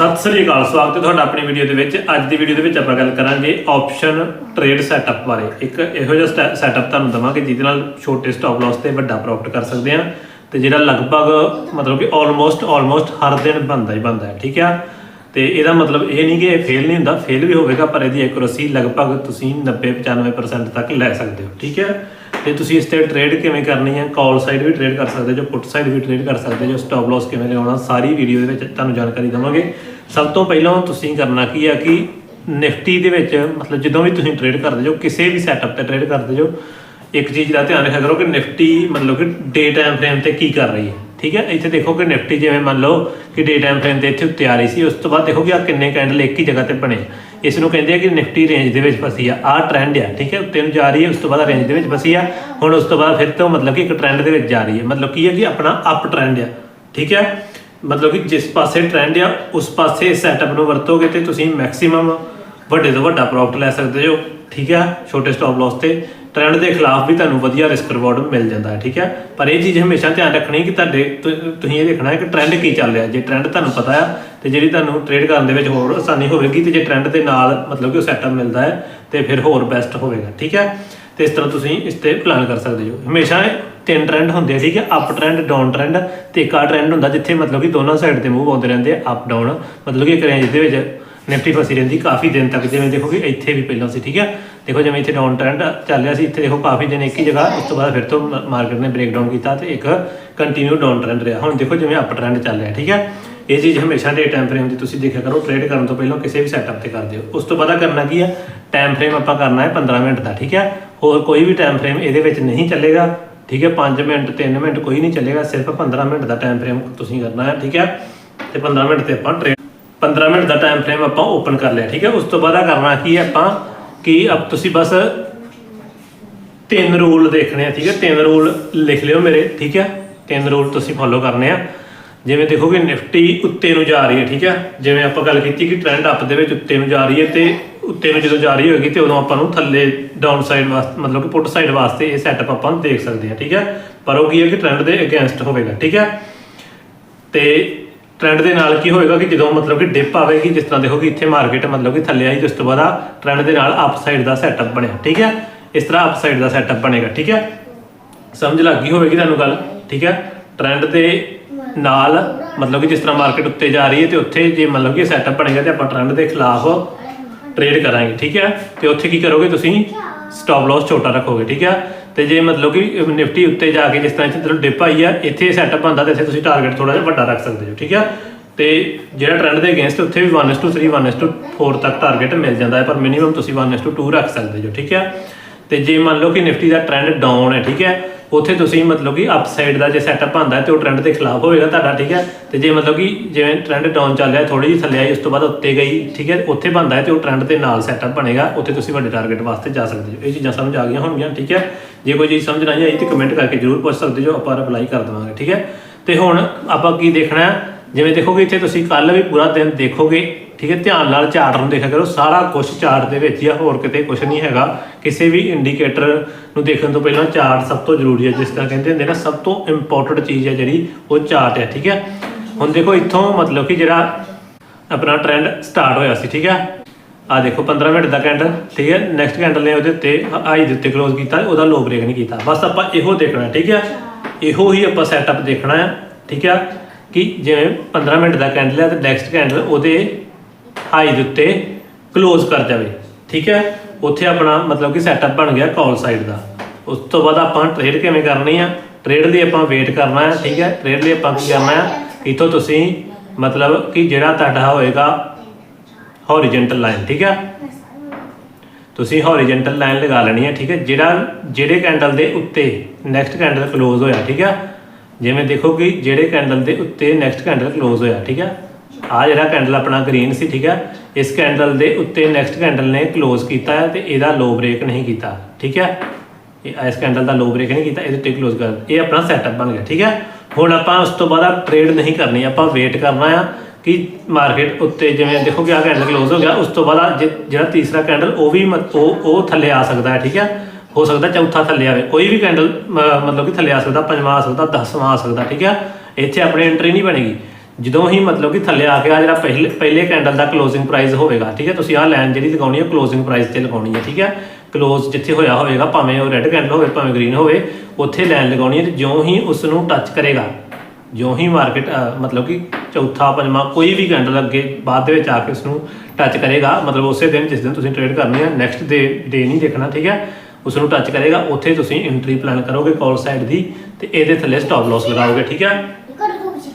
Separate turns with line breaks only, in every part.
ਸਤਿ ਸ੍ਰੀ ਅਕਾਲ, ਸਵਾਗਤ ਹੈ ਤੁਹਾਡਾ ਆਪਣੀ ਵੀਡੀਓ ਦੇ ਵਿੱਚ। ਅੱਜ ਦੀ ਵੀਡੀਓ ਦੇ ਵਿੱਚ ਆਪਾਂ ਗੱਲ ਕਰਾਂਗੇ ਆਪਸ਼ਨ ਟ੍ਰੇਡ ਸੈਟਅਪ ਬਾਰੇ। ਇੱਕ ਇਹੋ ਜਿਹਾ ਸੈਟਅਪ ਤੁਹਾਨੂੰ ਦਵਾਂਗੇ ਜਿਹਦੇ ਨਾਲ ਛੋਟੇ ਸਟਾਪ ਲਾਸ ਤੇ ਵੱਡਾ ਪ੍ਰੋਫਿਟ ਕਰ ਸਕਦੇ ਆ ਤੇ ਜਿਹੜਾ ਲਗਭਗ ਮਤਲਬ ਕਿ ਆਲਮੋਸਟ ਆਲਮੋਸਟ ਹਰ ਦਿਨ ਬਣਦਾ ਹੀ ਬਣਦਾ ਹੈ, ਠੀਕ ਆ? ਤੇ ਇਹਦਾ ਮਤਲਬ ਇਹ ਨਹੀਂ ਕਿ ਇਹ ਫੇਲ ਨਹੀਂ ਹੁੰਦਾ। ਫੇਲ ਵੀ ਹੋਵੇਗਾ, ਪਰ ਇਹਦੀ ਐਕੂਰੇਸੀ ਲਗਭਗ ਤੁਸੀਂ 90 95% ਤੱਕ ਲੈ ਸਕਦੇ ਹੋ, ਠੀਕ ਹੈ ਤੇ ਤੁਸੀਂ ਇਸ ਤੇ ਟ੍ਰੇਡ ਕਿਵੇਂ ਕਰਨੀ ਹੈ? ਕਾਲ ਸਾਈਡ ਵੀ ਟ੍ਰੇਡ ਕਰ ਸਕਦੇ ਜੋ ਪੁੱਟ ਸਾਈਡ ਵੀ ਟ੍ਰੇਡ ਕਰ ਸਕਦੇ ਜੋ ਸਟਾਪ ਲਾਸ ਕਿਵੇਂ ਲਗਾਉਣਾ ਸਾਰੀ ਵੀਡੀਓ ਦੇ ਵਿੱਚ ਤੁਹਾਨੂੰ ਜਾਣਕਾਰੀ ਦਵਾਂਗੇ। ਸਭ ਤੋਂ ਪਹਿਲਾਂ ਤੁਸੀਂ ਕਰਨਾ ਕੀ ਆ ਕਿ ਨਿਫਟੀ ਦੇ ਵਿੱਚ, ਮਤਲਬ ਜਦੋਂ ਵੀ ਤੁਸੀਂ ਟ੍ਰੇਡ ਕਰਦੇ ਜੋ ਕਿਸੇ ਵੀ ਸੈਟਅਪ ਤੇ ਟ੍ਰੇਡ ਕਰਦੇ ਜੋ ਇੱਕ ਚੀਜ਼ ਦਾ ਧਿਆਨ ਰੱਖਿਆ ਕਰੋ ਕਿ ਨਿਫਟੀ ਮਤਲਬ ਕਿ ਡੇ ਟਾਈਮ ਫਰੇਮ ਤੇ ਕੀ ਕਰ ਰਹੀ ਹੈ, ਠੀਕ ਹੈ? ਇੱਥੇ ਦੇਖੋ ਕਿ ਨਿਫਟੀ ਜਿਵੇਂ ਮੰਨ ਲਓ ਕਿ ਡੇ ਟਾਈਮ ਫਰੇਮ ਤੇ ਇੱਥੇ ਉੱਤੇ ਆ ਰਹੀ ਸੀ, ਉਸ ਤੋਂ ਬਾਅਦ ਦੇਖੋ ਕਿ ਆ ਕਿੰਨੇ ਕੈਂਡਲ ਇੱਕ ਹੀ ਜਗ੍ਹਾ ਤੇ ਬਣੇ। ਇਸ ਨੂੰ ਕਹਿੰਦੇ ਆ ਕਿ ਨਿਫਟੀ ਰੇਂਜ ਦੇ ਵਿੱਚ ਫਸੀ ਆ ਆ ਟ੍ਰੈਂਡ ਆ, ਠੀਕ ਹੈ, ਉੱਤੇ ਨੂੰ ਜਾ ਰਹੀ ਹੈ, ਉਸ ਤੋਂ ਬਾਅਦ ਰੇਂਜ ਦੇ ਵਿੱਚ ਫਸੀ ਆ, ਹੁਣ ਉਸ ਤੋਂ ਬਾਅਦ ਫਿਰ ਤੋਂ ਮਤਲਬ ਕਿ ਇੱਕ ਟ੍ਰੈਂਡ ਦੇ ਵਿੱਚ ਜਾ ਰਹੀ ਹੈ। ਮਤਲਬ ਕੀ ਹੈ ਕਿ ਆਪਣਾ ਅਪ ਟ੍ਰੈਂਡ ਆ, ਠੀਕ ਹੈ? ਮਤਲਬ ਕਿ ਜਿਸ ਪਾਸੇ ਟ੍ਰੈਂਡ ਆ, ਉਸ ਪਾਸੇ ਸੈਟਅਪ ਨੂੰ ਵਰਤੋਗੇ ਤੇ ਤੁਸੀਂ ਮੈਕਸਿਮਮ ਵੱਡੇ ਤੋਂ ਵੱਡਾ ਪ੍ਰੋਫਿਟ ਲੈ ਸਕਦੇ ਹੋ, ਠੀਕ ਹੈ? ਛੋਟੇ ਸਟਾਪ ਲਾਸ ਤੇ। ਟ੍ਰੈਂਡ ਦੇ ਖਿਲਾਫ ਵੀ ਤੁਹਾਨੂੰ ਵਧੀਆ ਰਿਸਕ ਰਿਵਾਰਡ ਮਿਲ ਜਾਂਦਾ ਹੈ, ਠੀਕ ਹੈ? ਪਰ ਇਹ ਚੀਜ਼ ਹਮੇਸ਼ਾ ਧਿਆਨ ਰੱਖਣੀ ਕਿ ਤੁਹਾਡੇ ਤੁ- ਤੁਸੀਂ ਇਹ ਦੇਖਣਾ ਹੈ ਕਿ ਟ੍ਰੈਂਡ ਕੀ ਚੱਲ ਰਿਹਾ ਜੇ ਟ੍ਰੈਂਡ ਤੁਹਾਨੂੰ ਪਤਾ ਆ ਤੇ ਜਿਹੜੀ ਤੁਹਾਨੂੰ ਟ੍ਰੇਡ ਕਰਨ ਦੇ ਵਿੱਚ ਹੋਰ ਆਸਾਨੀ ਹੋਵੇਗੀ ਤੇ ਜੇ ਟ੍ਰੈਂਡ ਦੇ ਨਾਲ ਮਤਲਬ ਕਿ ਉਹ ਸੈਟਅਪ ਮਿਲਦਾ ਹੈ ਤੇ ਫਿਰ ਹੋਰ ਬੈਸਟ ਹੋਵੇਗਾ, ਠੀਕ ਹੈ? ਤੇ ਇਸ ਤਰ੍ਹਾਂ ਤੁਸੀਂ ਇਸ ਤੇ ਪਲਾਨ ਕਰ ਸਕਦੇ ਹੋ। ਹਮੇਸ਼ਾ ਇਹ ਤਿੰਨ ਟ੍ਰੈਂਡ ਹੁੰਦੇ ਆ, ਠੀਕ ਹੈ? ਅਪ ਟ੍ਰੈਂਡ ਡਾਊਨ ਟ੍ਰੈਂਡ ਤੇ ਇੱਕ ਆ ਟ੍ਰੈਂਡ ਹੁੰਦਾ ਜਿੱਥੇ ਮਤਲਬ ਕਿ ਦੋਨਾਂ ਸਾਈਡ ਤੇ ਮੂਵ ਆਉਂਦੇ ਰਹਿੰਦੇ ਆ ਅਪ ਡਾਊਨ ਮਤਲਬ ਕਿ ਇੱਕ ਰੇਂਜ ਦੇ ਵਿੱਚ ਨਿਫਟੀ ਫਸੀ ਰਹਿੰਦੀ ਕਾਫੀ ਦਿਨ ਤੱਕ, ਜਿਵੇਂ ਦੇਖੋ ਕਿ ਇੱਥੇ ਵੀ ਪਹਿਲਾਂ ਸੀ, ਠੀਕ ਹੈ ਦੇਖੋ ਜਿਵੇਂ ਇੱਥੇ ਡਾਊਨ ਟ੍ਰੈਂਡ ਚੱਲ ਰਿਹਾ ਸੀ, ਇੱਥੇ ਦੇਖੋ ਕਾਫੀ ਦਿਨ ਇੱਕ ਹੀ ਜਗ੍ਹਾ, ਉਸ ਤੋਂ ਬਾਅਦ ਫਿਰ ਤੋਂ ਮਾਰਕੀਟ ਨੇ ਬ੍ਰੇਕ ਡਾਊਨ ਕੀਤਾ ਤੇ ਇੱਕ ਕੰਟੀਨਿਊ ਡਾਊਨ ਟ੍ਰੈਂਡ ਰਿਹਾ। ਹੁਣ ਦੇਖੋ ਜਿਵੇਂ ਅਪ ਟ੍ਰੈਂਡ ਚੱਲ ਰਿਹਾ, ਠੀਕ ਹੈ ਇਹ ਚੀਜ਼ ਹਮੇਸ਼ਾ ਦੇ ਟਾਈਮ ਫਰੇਮ ਦੀ ਤੁਸੀਂ ਦੇਖਿਆ ਕਰੋ ਟ੍ਰੇਡ ਕਰਨ ਤੋਂ ਪਹਿਲਾਂ ਕਿਸੇ ਵੀ ਸੈਟਅਪ ਤੇ ਕਰਦੇ ਹੋ। ਉਸ ਤੋਂ ਬਾਅਦ ਕਰਨਾ ਕੀ ਹੈ ਟਾਈਮ ਫਰੇਮ ਆਪਾਂ ਕਰਨਾ ਹੈ 15 ਮਿੰਟ ਦਾ, ਠੀਕ ਹੈ ਹੋਰ ਕੋਈ ਵੀ ਟਾਈਮ ਫਰੇਮ ਇਹਦੇ ਵਿੱਚ ਨਹੀਂ ਚੱਲੇਗਾ, ਠੀਕ ਹੈ 5 ਮਿੰਟ 3 ਮਿੰਟ ਕੋਈ ਨਹੀਂ ਚੱਲੇਗਾ, ਸਿਰਫ 15 ਮਿੰਟ ਦਾ ਟਾਈਮ ਫਰੇਮ ਤੁਸੀਂ ਕਰਨਾ ਹੈ, ਠੀਕ ਹੈ ਤੇ 15 ਮਿੰਟ ਤੇ ਆਪਾਂ ਟ੍ਰੇਡ 15 ਮਿੰਟ ਦਾ ਟਾਈਮ ਫਰੇਮ ਆਪਾਂ ਓਪਨ ਕਰ ਲਿਆ, ਠੀਕ ਹੈ? ਉਸ ਤੋਂ ਬਾਅਦ ਆ ਕਰਨਾ ਕੀ ਹੈ ਆਪਾਂ ਕਿ ਅਬ ਤੁਸੀਂ ਬਸ ਤਿੰਨ ਰੂਲ ਦੇਖਣੇ ਆ, ਠੀਕ ਹੈ? ਤਿੰਨ ਰੂਲ ਲਿਖ ਲਿਓ ਮੇਰੇ, ਠੀਕ ਹੈ? ਤਿੰਨ ਰੂਲ ਤੁਸੀਂ ਫੋਲੋ ਕਰਨੇ ਆ। ਜਿਵੇਂ ਦੇਖੋਗੇ ਨਿਫਟੀ ਉੱਤੇ ਨੂੰ ਜਾ ਰਹੀ ਹੈ, ਠੀਕ ਹੈ? ਜਿਵੇਂ ਆਪਾਂ ਗੱਲ ਕੀਤੀ ਕਿ ਟ੍ਰੈਂਡ ਅਪ ਦੇ ਵਿੱਚ ਉੱਤੇ ਨੂੰ ਜਾ ਰਹੀ ਹੈ ਤੇ ਉੱਤੇ ਨੂੰ ਜਦੋਂ ਜਾ ਰਹੀ ਹੋਏਗੀ ਤੇ ਉਦੋਂ ਆਪਾਂ ਨੂੰ ਥੱਲੇ ਡਾਊਨ ਸਾਈਡ ਵਾਸਤੇ, ਮਤਲਬ ਕਿ ਪੁੱਟ ਸਾਈਡ ਵਾਸਤੇ ਇਹ ਸੈਟਅਪ ਆਪਾਂ ਦੇਖ ਸਕਦੇ ਹਾਂ, ਠੀਕ ਹੈ? ਪਰ ਉਹ ਕੀ ਹੈ ਕਿ ਟ੍ਰੈਂਡ ਦੇ ਅਗੇਂਸਟ ਹੋਵੇਗਾ, ਠੀਕ ਹੈ? ਤੇ ਟ੍ਰੈਂਡ ਦੇ ਨਾਲ ਕੀ ਹੋਏਗਾ ਕਿ ਜਦੋਂ ਮਤਲਬ ਕਿ ਡਿਪ ਆਵੇਗੀ, ਜਿਸ ਤਰ੍ਹਾਂ ਦੇਖੋ ਕਿ ਇੱਥੇ ਮਾਰਕੀਟ ਮਤਲਬ ਕਿ ਥੱਲੇ ਆਈ ਉਸ ਤੋਂ ਬਾਅਦ ਆ ਟ੍ਰੈਂਡ ਦੇ ਨਾਲ ਅਪ ਸਾਈਡ ਦਾ ਸੈਟਅਪ ਬਣਿਆ, ਠੀਕ ਹੈ? ਇਸ ਤਰ੍ਹਾਂ ਅਪ ਸਾਈਡ ਦਾ ਸੈਟਅਪ ਬਣੇਗਾ, ਠੀਕ ਹੈ? ਸਮਝ ਲੱਗ ਗਈ ਹੋਵੇਗੀ ਤੁਹਾਨੂੰ ਗੱਲ, ਠੀਕ ਹੈ? ਟ੍ਰੈਂਡ ਦੇ ਨਾਲ ਮਤਲਬ ਕਿ ਜਿਸ ਤਰ੍ਹਾਂ ਮਾਰਕੀਟ ਉੱਤੇ ਜਾ ਰਹੀ ਹੈ ਤੇ ਉੱਥੇ ਜੇ ਮਤਲਬ ਕਿ ਸੈਟਅਪ ਬਣੇਗਾ ਤੇ ਆਪਾਂ ਟ੍ਰੈਂਡ ਦੇ ਖਿਲਾਫ ਟ੍ਰੇਡ ਕਰਾਂਗੇ, ਠੀਕ ਹੈ? ਤੇ ਉੱਥੇ ਕੀ ਕਰੋਗੇ ਤੁਸੀਂ? ਸਟਾਪ ਲਾਸ ਛੋਟਾ ਰੱਖੋਗੇ, ਠੀਕ ਹੈ ਤੇ ਜੇ ਮਤਲਬ ਕਿ ਨਿਫਟੀ ਉੱਤੇ ਜਾ ਕੇ ਜਿਸ ਤਰ੍ਹਾਂ ਇੱਥੇ ਤੁਹਾਨੂੰ ਡਿਪ ਆਈ ਆ, ਇੱਥੇ ਸੈਟਅਪ ਹੁੰਦਾ ਤੇ ਇੱਥੇ ਤੁਸੀਂ ਟਾਰਗੇਟ ਥੋੜਾ ਜਿਹਾ ਵੱਡਾ ਰੱਖ ਸਕਦੇ ਹੋ, ਠੀਕ ਹੈ ਤੇ ਜਿਹੜਾ ਟ੍ਰੈਂਡ ਦੇ ਅਗੇਂਸਟ ਉੱਥੇ ਵੀ 1:3 1:4 ਤੱਕ ਟਾਰਗੇਟ ਮਿਲ ਜਾਂਦਾ ਹੈ, ਪਰ ਮਿਨੀਮਮ ਤੁਸੀਂ 1:2 ਰੱਖ ਸਕਦੇ ਹੋ, ਠੀਕ ਹੈ ਤੇ ਜੇ ਮੰਨ ਲਓ ਕਿ ਨਿਫਟੀ ਦਾ ਟ੍ਰੈਂਡ ਡਾਊਨ ਹੈ, ਠੀਕ ਹੈ ਉੱਥੇ ਤੁਸੀਂ ਮਤਲਬ ਕਿ ਅਪ ਸਾਈਡ ਦਾ ਜੇ ਸੈਟਅਪ ਆਂਦਾ ਹੈ ਤੇ ਉਹ ਟ੍ਰੈਂਡ ਦੇ ਖਿਲਾਫ ਹੋਵੇਗਾ ਤੁਹਾਡਾ, ਠੀਕ ਹੈ? ਤੇ ਜੇ ਮਤਲਬ ਕਿ ਜਿਵੇਂ ਟ੍ਰੈਂਡ ਡਾਊਨ ਚੱਲ ਰਿਹਾ ਥੋੜੀ ਜਿਹੀ ਥੱਲੇ ਆਈ, ਉਸ ਤੋਂ ਬਾਅਦ ਉੱਤੇ ਗਈ, ਠੀਕ ਹੈ? ਉੱਥੇ ਬਣਦਾ ਹੈ ਤੇ ਉਹ ਟ੍ਰੈਂਡ ਦੇ ਨਾਲ ਸੈਟਅਪ ਬਣੇਗਾ, ਉੱਥੇ ਤੁਸੀਂ ਵੱਡੇ ਟਾਰਗੇਟ ਵਾਸਤੇ ਜਾ ਸਕਦੇ ਹੋ। ਇਹ ਚੀਜ਼ਾਂ ਸਮਝ ਆ ਗਈਆਂ ਹੋਣਗੀਆਂ, ਠੀਕ ਹੈ? ਜੇ ਕੋਈ ਚੀਜ਼ ਸਮਝ ਨਹੀਂ ਆਈ ਤੇ ਕਮੈਂਟ ਕਰਕੇ ਜਰੂਰ ਪੁੱਛ ਸਕਦੇ ਹੋ, ਆਪਾਂ ਰਿਪਲਾਈ ਕਰ ਦੇਵਾਂਗੇ, ਠੀਕ ਹੈ? ਤੇ ਹੁਣ ਆਪਾਂ ਕੀ ਦੇਖਣਾ ਜਿਵੇਂ ਦੇਖੋਗੇ ਇੱਥੇ ਤੁਸੀਂ ਕੱਲ ਵੀ ਪੂਰਾ ਦਿਨ ਦੇਖੋਗੇ ਠੀਕ ਹੈ, ਧਿਆਨ ਨਾਲ ਚਾਰਟ ਨੂੰ ਦੇਖਿਆ ਕਰੋ, ਸਾਰਾ ਕੁਝ ਚਾਰਟ ਦੇ ਵਿੱਚ ਹੀ ਆ, ਹੋਰ ਕਿਤੇ ਕੁਝ ਨਹੀਂ ਹੈਗਾ। ਕਿਸੇ ਵੀ ਇੰਡੀਕੇਟਰ ਨੂੰ ਦੇਖਣ ਤੋਂ ਪਹਿਲਾਂ ਚਾਰਟ ਸਭ ਤੋਂ ਜ਼ਰੂਰੀ ਹੈ, ਜਿਸ ਤਰ੍ਹਾਂ ਕਹਿੰਦੇ ਹੁੰਦੇ ਨਾ, ਸਭ ਤੋਂ ਇੰਪੋਰਟੈਂਟ ਚੀਜ਼ ਹੈ ਜਿਹੜੀ, ਉਹ ਚਾਰਟ ਹੈ, ਠੀਕ ਹੈ। ਹੁਣ ਦੇਖੋ, ਇੱਥੋਂ ਮਤਲਬ ਕਿ ਜਿਹੜਾ ਆਪਣਾ ਟ੍ਰੈਂਡ ਸਟਾਰਟ ਹੋਇਆ ਸੀ, ਠੀਕ ਹੈ। ਆ ਦੇਖੋ 15 ਮਿੰਟ ਦਾ ਕੈਂਡਲ ਠੀਕ ਹੈ। ਨੈਕਸਟ ਕੈਂਡਲ ਨੇ ਉਹਦੇ ਉੱਤੇ ਹਾਈ ਦੇ ਉੱਤੇ ਕਲੋਜ਼ ਕੀਤਾ, ਉਹਦਾ ਲੋ ਬ੍ਰੇਕ ਨਹੀਂ ਕੀਤਾ। ਬਸ ਆਪਾਂ ਇਹੋ ਦੇਖਣਾ, ਠੀਕ ਹੈ। ਇਹੋ ਹੀ ਆਪਾਂ ਸੈਟਅਪ ਦੇਖਣਾ ਹੈ, ਠੀਕ ਹੈ। ਕਿ ਜਿਵੇਂ 15 ਮਿੰਟ ਦਾ ਕੈਂਡਲ ਹੈ ਤੇ ਨੈਕਸਟ ਕੈਂਡਲ ਉਹਦੇ ਹਾਈ ਦੇ ਉੱਤੇ ਕਲੋਜ਼ ਕਰ ਜਾਵੇ। ਠੀਕ ਹੈ? ਉੱਥੇ ਆਪਣਾ ਮਤਲਬ ਕਿ ਸੈਟਅਪ ਬਣ ਗਿਆ ਕਾਲ ਸਾਈਡ ਦਾ। ਉਸ ਤੋਂ ਬਾਅਦ ਆਪਾਂ ਟ੍ਰੇਡ ਕਿਵੇਂ ਕਰਨੀ ਆ? ਟ੍ਰੇਡ ਲਈ ਆਪਾਂ ਵੇਟ ਕਰਨਾ ਹੈ, ਠੀਕ ਹੈ? ਟ੍ਰੇਡ ਲਈ ਆਪਾਂ ਕੀ ਕਰਨਾ ਹੈ? ਇਥੋਂ ਤੁਸੀਂ ਮਤਲਬ ਕਿ ਜਿਹੜਾ ਤੁਹਾਡਾ ਹੋਏਗਾ ਹੌਰੀਜ਼ੌਂਟਲ ਲਾਈਨ ਠੀਕ ਹੈ? ਤੁਸੀਂ ਹੌਰੀਜ਼ੌਂਟਲ ਲਾਈਨ ਲਗਾ ਲੈਣੀ ਹੈ, ਠੀਕ ਹੈ? ਜਿਹੜਾ, ਜਿਹੜੇ ਕੈਂਡਲ ਦੇ ਉੱਤੇ ਨੈਕਸਟ ਕੈਂਡਲ ਕਲੋਜ਼ ਹੋਇਆ, ਠੀਕ ਹੈ? ਜਿਵੇਂ ਦੇਖੋ ਕਿ ਜਿਹੜੇ ਕੈਂਡਲ ਦੇ ਉੱਤੇ ਨੈਕਸਟ ਕੈਂਡਲ ਕਲੋਜ਼ ਹੋਇਆ, ਠੀਕ ਹੈ? ਆ ਜਿਹੜਾ ਕੈਂਡਲ ਆਪਣਾ ਗ੍ਰੀਨ ਸੀ, ਠੀਕ ਹੈ, ਇਸ ਕੈਂਡਲ ਦੇ ਉੱਤੇ ਨੈਕਸਟ ਕੈਂਡਲ ਨੇ ਕਲੋਜ਼ ਕੀਤਾ ਹੈ ਤੇ ਇਹਦਾ ਲੋ ਬ੍ਰੇਕ ਨਹੀਂ ਕੀਤਾ, ਠੀਕ ਹੈ, ਇਹ ਇਸ ਕੈਂਡਲ ਦਾ ਲੋ ਬ੍ਰੇਕ ਨਹੀਂ ਕੀਤਾ, ਇਹਦੇ ਉੱਤੇ ਕਲੋਜ਼ ਕਰ, ਇਹ ਆਪਣਾ ਸੈਟਅਪ ਬਣ ਗਿਆ, ਠੀਕ ਹੈ, ਹੁਣ ਆਪਾਂ ਉਸ ਤੋਂ ਬਾਅਦ ਟ੍ਰੇਡ ਨਹੀਂ ਕਰਨੀ, ਆਪਾਂ ਵੇਟ ਕਰਨਾ ਆ ਕਿ ਮਾਰਕੀਟ ਉੱਤੇ ਜਿਵੇਂ ਦੇਖੋ ਕਿ ਆ ਕੈਂਡਲ ਕਲੋਜ਼ ਹੋ ਗਿਆ, ਉਸ ਤੋਂ ਬਾਅਦ ਆਹ ਜਿਹੜਾ ਤੀਸਰਾ ਕੈਂਡਲ ਉਹ ਵੀ ਮਤ- ਉਹ ਉਹ ਥੱਲੇ ਆ ਸਕਦਾ ਹੈ, ਠੀਕ ਹੈ, ਹੋ ਸਕਦਾ ਚੌਥਾ ਥੱਲੇ ਆਵੇ, ਕੋਈ ਵੀ ਕੈਂਡਲ ਮਤਲਬ ਕਿ ਥੱਲੇ ਆ ਸਕਦਾ, ਪੰਜਵਾਂ ਆ ਸਕਦਾ, ਦਸਵਾਂ ਆ ਸਕਦਾ, ਠੀਕ ਹੈ, ਇੱਥੇ ਆਪਣੀ ਐਂਟਰੀ ਨਹੀਂ ਬਣੇਗੀ। ਜਦੋਂ ਹੀ ਮਤਲਬ ਕਿ ਥੱਲੇ ਆ ਕੇ ਆ ਜਿਹੜਾ ਪਹਿਲੇ ਪਹਿਲੇ ਕੈਂਡਲ ਦਾ ਕਲੋਜ਼ਿੰਗ ਪ੍ਰਾਈਸ ਹੋਵੇਗਾ, ਠੀਕ ਹੈ, ਤੁਸੀਂ ਆਹ ਲਾਈਨ ਜਿਹੜੀ ਲਗਾਉਣੀ ਹੈ ਕਲੋਜ਼ਿੰਗ ਪ੍ਰਾਈਸ ਤੇ ਲਗਾਉਣੀ ਹੈ, ਠੀਕ ਹੈ। ਕਲੋਜ਼ ਜਿੱਥੇ ਹੋਇਆ ਹੋਵੇਗਾ, ਭਾਵੇਂ ਉਹ ਰੈੱਡ ਕੈਂਡਲ ਹੋਵੇ, ਭਾਵੇਂ ਗ੍ਰੀਨ ਹੋਵੇ, ਉੱਥੇ ਲਾਈਨ ਲਗਾਉਣੀ ਹੈ ਤੇ ਜਿਉਂ ਹੀ ਉਸ ਨੂੰ ਟੱਚ ਕਰੇਗਾ, ਜਿਉਂ ਹੀ ਮਾਰਕੀਟ ਮਤਲਬ ਕਿ ਚੌਥਾ, ਪੰਜਵਾਂ ਕੋਈ ਵੀ ਕੈਂਡਲ ਅੱਗੇ ਬਾਅਦ ਦੇ ਵਿੱਚ ਆ ਕੇ ਉਸ ਨੂੰ ਟੱਚ ਕਰੇਗਾ, ਮਤਲਬ ਉਸੇ ਦਿਨ, ਜਿਸ ਦਿਨ ਤੁਸੀਂ ਟ੍ਰੇਡ ਕਰਨੀ ਹੈ ਨੈਕਸਟ ਡੇ ਡੇ ਨਹੀਂ ਦੇਖਣਾ, ਠੀਕ ਹੈ। ਉਸ ਨੂੰ ਟੱਚ ਕਰੇਗਾ, ਉੱਥੇ ਤੁਸੀਂ ਐਂਟਰੀ ਪਲਾਨ ਕਰੋਗੇ ਕਾਲ ਸਾਈਡ ਦੀ ਤੇ ਇਹਦੇ ਥੱਲੇ ਸਟਾਪ ਲਾਸ ਲਗਾਓਗੇ, ਠੀਕ ਹੈ।